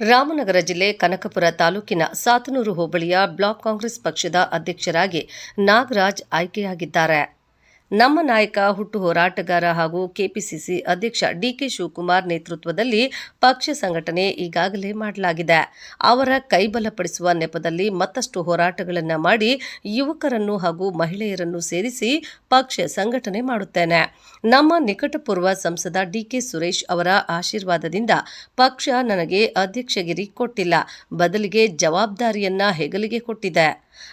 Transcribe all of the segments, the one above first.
ರಾಮನಗರ ಜಿಲ್ಲೆ ಕನಕಪುರ ತಾಲೂಕಿನ ಸಾತನೂರು ಹೋಬಳಿಯ ಬ್ಲಾಕ್ ಕಾಂಗ್ರೆಸ್ ಪಕ್ಷದ ಅಧ್ಯಕ್ಷರಾಗಿ ನಾಗರಾಜ್ ಆಯ್ಕೆಯಾಗಿದ್ದಾರೆ. ನಮ್ಮ ನಾಯಕ, ಹುಟ್ಟು ಹೋರಾಟಗಾರ ಹಾಗೂ ಕೆಪಿಸಿಸಿ ಅಧ್ಯಕ್ಷ ಡಿಕೆ ಶಿವಕುಮಾರ್ ನೇತೃತ್ವದಲ್ಲಿ ಪಕ್ಷ ಸಂಘಟನೆ ಈಗಾಗಲೇ ಮಾಡಲಾಗಿದೆ. ಅವರ ಕೈಬಲಪಡಿಸುವ ನೆಪದಲ್ಲಿ ಮತ್ತಷ್ಟು ಹೋರಾಟಗಳನ್ನು ಮಾಡಿ ಯುವಕರನ್ನು ಹಾಗೂ ಮಹಿಳೆಯರನ್ನು ಸೇರಿಸಿ ಪಕ್ಷ ಸಂಘಟನೆ ಮಾಡುತ್ತೇನೆ. ನಮ್ಮ ನಿಕಟಪೂರ್ವ ಸಂಸದ ಡಿಕೆ ಸುರೇಶ್ ಅವರ ಆಶೀರ್ವಾದದಿಂದ ಪಕ್ಷ ನನಗೆ ಅಧ್ಯಕ್ಷಗಿರಿ ಕೊಟ್ಟಿಲ್ಲ. ಬದಲಿಗೆ ಜವಾಬ್ದಾರಿಯನ್ನ ಹೆಗಲಿಗೆ ಕೊಟ್ಟಿದೆ.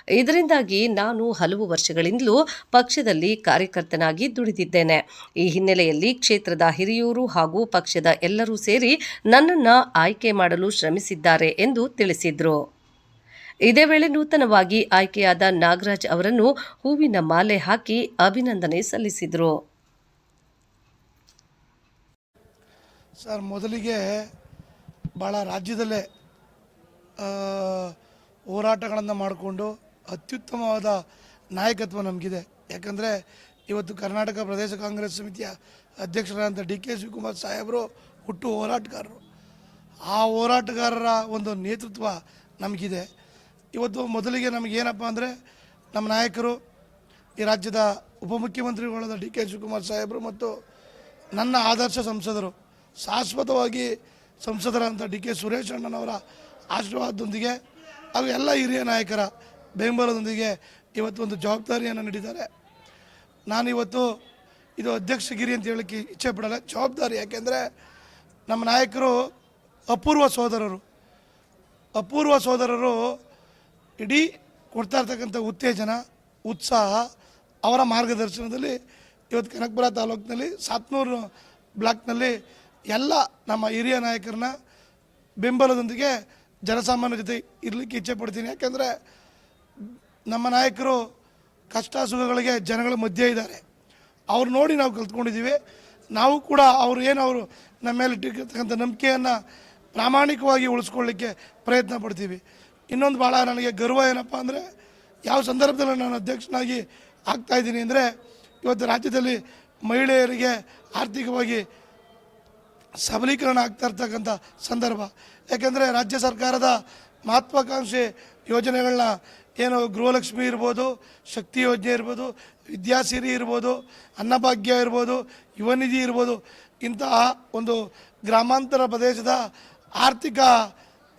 ಇದರಿಂದಾಗಿ ನಾನು ಹಲವು ವರ್ಷಗಳಿಂದಲೂ ಪಕ್ಷದಲ್ಲಿ ಕಾರ್ಯಕರ್ತನಾಗಿ ದುಡಿದಿದ್ದೇನೆ. ಈ ಹಿನ್ನೆಲೆಯಲ್ಲಿ ಕ್ಷೇತ್ರದ ಹಿರಿಯೂರು ಹಾಗೂ ಪಕ್ಷದ ಎಲ್ಲರೂ ಸೇರಿ ನನ್ನನ್ನು ಆಯ್ಕೆ ಮಾಡಲು ಶ್ರಮಿಸಿದ್ದಾರೆ ಎಂದು ತಿಳಿಸಿದರು. ಇದೇ ವೇಳೆ ನೂತನವಾಗಿ ಆಯ್ಕೆಯಾದ ನಾಗರಾಜ್ ಅವರನ್ನು ಹೂವಿನ ಮಾಲೆ ಹಾಕಿ ಅಭಿನಂದನೆ ಸಲ್ಲಿಸಿದರು. ಸರ್, ಮೊದಲಿಗೆ ಭಾಳ ರಾಜ್ಯದಲ್ಲೇ ಹೋರಾಟಗಳನ್ನು ಮಾಡಿಕೊಂಡು ಅತ್ಯುತ್ತಮವಾದ ನಾಯಕತ್ವ ನಮಗಿದೆ. ಯಾಕಂದರೆ ಇವತ್ತು ಕರ್ನಾಟಕ ಪ್ರದೇಶ ಕಾಂಗ್ರೆಸ್ ಸಮಿತಿಯ ಅಧ್ಯಕ್ಷರಾದಂಥ ಡಿ ಕೆ ಶಿವಕುಮಾರ್ ಸಾಹೇಬರು ಹುಟ್ಟು ಹೋರಾಟಗಾರರು. ಆ ಹೋರಾಟಗಾರರ ಒಂದು ನೇತೃತ್ವ ನಮಗಿದೆ. ಇವತ್ತು ಮೊದಲಿಗೆ ನಮಗೇನಪ್ಪ ಅಂದರೆ ನಮ್ಮ ನಾಯಕರು, ಈ ರಾಜ್ಯದ ಉಪಮುಖ್ಯಮಂತ್ರಿಗಳಾದ ಡಿ ಕೆ ಶಿವಕುಮಾರ್ ಸಾಹೇಬರು ಮತ್ತು ನನ್ನ ಆದರ್ಶ ಸಂಸದರು, ಶಾಶ್ವತವಾಗಿ ಸಂಸದರಾದಂಥ ಡಿ ಕೆ ಸುರೇಶ್ ಅಣ್ಣನವರ ಆಶೀರ್ವಾದದೊಂದಿಗೆ ಹಾಗೂ ಎಲ್ಲ ಹಿರಿಯ ನಾಯಕರ ಬೆಂಬಲದೊಂದಿಗೆ ಇವತ್ತು ಒಂದು ಜವಾಬ್ದಾರಿಯನ್ನು ನೀಡಿದ್ದಾರೆ. ನಾನಿವತ್ತು ಇದು ಅಧ್ಯಕ್ಷಗಿರಿ ಅಂತ ಹೇಳಕ್ಕೆ ಇಚ್ಛೆ ಪಡಲ್ಲ. ಜವಾಬ್ದಾರಿ ಯಾಕೆಂದರೆ ನಮ್ಮ ನಾಯಕರು ಅಪೂರ್ವ ಸೋದರರು. ಅಪೂರ್ವ ಸೋದರರು ಇಡೀ ಕೊಡ್ತಾ ಇರ್ತಕ್ಕಂಥ ಉತ್ತೇಜನ, ಉತ್ಸಾಹ ಅವರ ಮಾರ್ಗದರ್ಶನದಲ್ಲಿ ಇವತ್ತು ಕನಕಪುರ ತಾಲೂಕಿನಲ್ಲಿ ಸಾತ್ನೂರು ಬ್ಲಾಕ್ನಲ್ಲಿ ಎಲ್ಲ ನಮ್ಮ ಹಿರಿಯ ನಾಯಕರನ್ನ ಬೆಂಬಲದೊಂದಿಗೆ ಜನಸಾಮಾನ್ಯ ಜೊತೆ ಇರಲಿಕ್ಕೆ ಇಚ್ಛೆ ಪಡ್ತೀನಿ. ಯಾಕೆಂದರೆ ನಮ್ಮ ನಾಯಕರು ಕಷ್ಟ ಸುಖಗಳಿಗೆ ಜನಗಳ ಮಧ್ಯೆ ಇದ್ದಾರೆ. ಅವ್ರು ನೋಡಿ ನಾವು ಕಲ್ತ್ಕೊಂಡಿದ್ದೀವಿ. ನಾವು ಕೂಡ ಅವರು ಏನು ಅವರು ನಮ್ಮ ಮೇಲೆ ಇಟ್ಟಿರ್ತಕ್ಕಂಥ ನಂಬಿಕೆಯನ್ನು ಪ್ರಾಮಾಣಿಕವಾಗಿ ಉಳಿಸ್ಕೊಳ್ಳಿಕ್ಕೆ ಪ್ರಯತ್ನ ಪಡ್ತೀವಿ. ಇನ್ನೊಂದು ಭಾಳ ನನಗೆ ಗರ್ವ ಏನಪ್ಪ ಅಂದರೆ, ಯಾವ ಸಂದರ್ಭದಲ್ಲಿ ನಾನು ಅಧ್ಯಕ್ಷನಾಗಿ ಆಗ್ತಾಯಿದ್ದೀನಿ ಅಂದರೆ, ಇವತ್ತು ರಾಜ್ಯದಲ್ಲಿ ಮಹಿಳೆಯರಿಗೆ ಆರ್ಥಿಕವಾಗಿ ಸಬಲೀಕರಣ ಆಗ್ತಾ ಇರ್ತಕ್ಕಂಥ ಸಂದರ್ಭ. ಯಾಕೆಂದರೆ ರಾಜ್ಯ ಸರ್ಕಾರದ ಮಹತ್ವಾಕಾಂಕ್ಷಿ ಯೋಜನೆಗಳನ್ನ ಏನು ಗೃಹಲಕ್ಷ್ಮಿ ಇರ್ಬೋದು, ಶಕ್ತಿ ಯೋಜನೆ ಇರ್ಬೋದು, ವಿದ್ಯಾಸಿರಿ ಇರ್ಬೋದು, ಅನ್ನಭಾಗ್ಯ ಇರ್ಬೋದು, ಯುವನಿಧಿ ಇರ್ಬೋದು, ಇಂತಹ ಒಂದು ಗ್ರಾಮಾಂತರ ಪ್ರದೇಶದ ಆರ್ಥಿಕ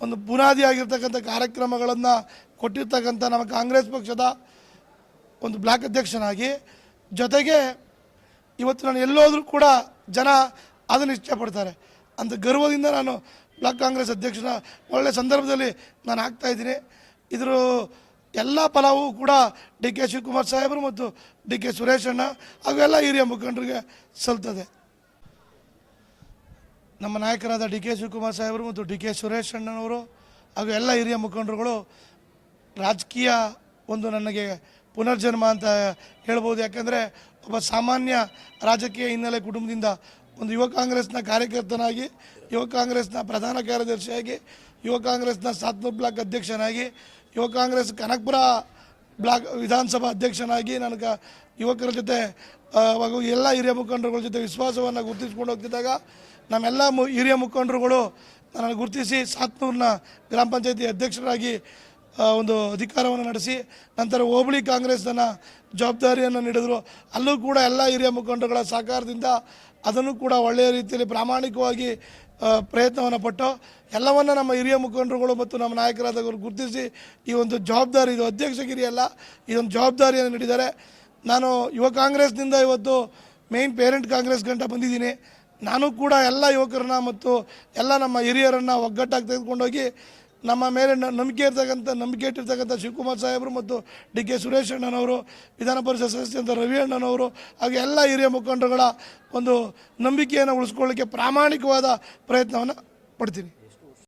ಒಂದು ಬುನಾದಿಯಾಗಿರ್ತಕ್ಕಂಥ ಕಾರ್ಯಕ್ರಮಗಳನ್ನು ಕೊಟ್ಟಿರ್ತಕ್ಕಂಥ ನಮ್ಮ ಕಾಂಗ್ರೆಸ್ ಪಕ್ಷದ ಒಂದು ಬ್ಲಾಕ್ ಅಧ್ಯಕ್ಷನಾಗಿ, ಜೊತೆಗೆ ಇವತ್ತು ನಾನು ಎಲ್ಲೋದ್ರೂ ಕೂಡ ಜನ ಅದನ್ನು ಇಷ್ಟಪಡ್ತಾರೆ. ಅಂತ ಗರ್ವದಿಂದ ನಾನು ಬ್ಲಾಕ್ ಕಾಂಗ್ರೆಸ್ ಅಧ್ಯಕ್ಷನ ಒಳ್ಳೆಯ ಸಂದರ್ಭದಲ್ಲಿ ನಾನು ಆಗ್ತಾ ಇದ್ದೀನಿ. ಇದ್ರ ಎಲ್ಲ ಫಲವೂ ಕೂಡ ಡಿ ಕೆ ಶಿವಕುಮಾರ್ ಸಾಹೇಬರು ಮತ್ತು ಡಿ ಕೆ ಸುರೇಶ್ ಅಣ್ಣ ಹಾಗೂ ಎಲ್ಲ ಹಿರಿಯ ಮುಖಂಡರಿಗೆ ಸಲ್ತದೆ. ನಮ್ಮ ನಾಯಕರಾದ ಡಿ ಕೆ ಶಿವಕುಮಾರ್ ಸಾಹೇಬರು ಮತ್ತು ಡಿ ಕೆ ಸುರೇಶ್ ಅಣ್ಣನವರು ಹಾಗೂ ಎಲ್ಲ ಹಿರಿಯ ಮುಖಂಡರುಗಳು ರಾಜಕೀಯ ಒಂದು ನನಗೆ ಪುನರ್ಜನ್ಮ ಅಂತ ಹೇಳ್ಬೋದು. ಯಾಕಂದರೆ ಒಬ್ಬ ಸಾಮಾನ್ಯ ರಾಜಕೀಯ ಹಿನ್ನೆಲೆ ಕುಟುಂಬದಿಂದ ಒಂದು ಯುವ ಕಾಂಗ್ರೆಸ್ನ ಕಾರ್ಯಕರ್ತನಾಗಿ, ಯುವ ಕಾಂಗ್ರೆಸ್ನ ಪ್ರಧಾನ ಕಾರ್ಯದರ್ಶಿಯಾಗಿ, ಯುವ ಕಾಂಗ್ರೆಸ್ನ ಸಾತ್ನೂರು ಬ್ಲಾಕ್ ಅಧ್ಯಕ್ಷನಾಗಿ ಯುವ ಕಾಂಗ್ರೆಸ್ ಕನಕಪುರ ಬ್ಲಾಕ್ ವಿಧಾನಸಭಾ ಅಧ್ಯಕ್ಷನಾಗಿ ನನಗೆ ಯುವಕರ ಜೊತೆ ಹಾಗೂ ಎಲ್ಲ ಹಿರಿಯ ಮುಖಂಡರುಗಳ ಜೊತೆ ವಿಶ್ವಾಸವನ್ನು ಗುರುತಿಸ್ಕೊಂಡು ಹೋಗ್ತಿದ್ದಾಗ ನಮ್ಮೆಲ್ಲ ಮು, ಹಿರಿಯ ಮುಖಂಡರುಗಳು ನನ್ನನ್ನು ಗುರುತಿಸಿ ಸಾತ್ನೂರಿನ ಗ್ರಾಮ ಪಂಚಾಯತಿ ಅಧ್ಯಕ್ಷರಾಗಿ ಒಂದು ಅಧಿಕಾರವನ್ನು ನಡೆಸಿ ನಂತರ ಹೋಬಳಿ ಕಾಂಗ್ರೆಸ್ನ ಜವಾಬ್ದಾರಿಯನ್ನು ನೀಡಿದರು. ಅಲ್ಲೂ ಕೂಡ ಎಲ್ಲ ಹಿರಿಯ ಮುಖಂಡರುಗಳ ಸಹಕಾರದಿಂದ ಅದನ್ನು ಕೂಡ ಒಳ್ಳೆಯ ರೀತಿಯಲ್ಲಿ ಪ್ರಾಮಾಣಿಕವಾಗಿ ಪ್ರಯತ್ನವನ್ನು ಪಟ್ಟು ಎಲ್ಲವನ್ನ ನಮ್ಮ ಹಿರಿಯ ಮುಖಂಡರುಗಳು ಮತ್ತು ನಮ್ಮ ನಾಯಕರಾದವರು ಗುರುತಿಸಿ ಈ ಒಂದು ಜವಾಬ್ದಾರಿ, ಇದು ಅಧ್ಯಕ್ಷಗಿರಿ ಅಲ್ಲ ಇದೊಂದು ಜವಾಬ್ದಾರಿಯನ್ನು ನೀಡಿದ್ದಾರೆ. ನಾನು ಯುವ ಕಾಂಗ್ರೆಸ್ನಿಂದ ಇವತ್ತು ಮೇನ್ ಪೇರೆಂಟ್ ಕಾಂಗ್ರೆಸ್ ಗಂಟ ಬಂದಿದ್ದೀನಿ. ನಾನು ಕೂಡ ಎಲ್ಲ ಯುವಕರನ್ನ ಮತ್ತು ಎಲ್ಲ ನಮ್ಮ ಹಿರಿಯರನ್ನು ಒಗ್ಗಟ್ಟಾಗಿ ತೆಗೆದುಕೊಂಡೋಗಿ ನಮ್ಮ ಮೇಲೆ ನಂಬಿಕೆ ಇರ್ತಕ್ಕಂಥ ನಂಬಿಕೆ ಇಟ್ಟಿರ್ತಕ್ಕಂಥ ಶಿವಕುಮಾರ್ ಸಾಹೇಬರು ಮತ್ತು ಡಿ ಕೆ ಸುರೇಶ್ ಅಣ್ಣನವರು, ವಿಧಾನ ಪರಿಷತ್ ಸದಸ್ಯಂತ ರವಿ ಅಣ್ಣನವರು, ಹಾಗೆ ಎಲ್ಲ ಹಿರಿಯ ಮುಖಂಡರುಗಳ ಒಂದು ನಂಬಿಕೆಯನ್ನು ಉಳಿಸ್ಕೊಳ್ಳಿಕ್ಕೆ ಪ್ರಾಮಾಣಿಕವಾದ ಪ್ರಯತ್ನವನ್ನು ಪಡ್ತೀನಿ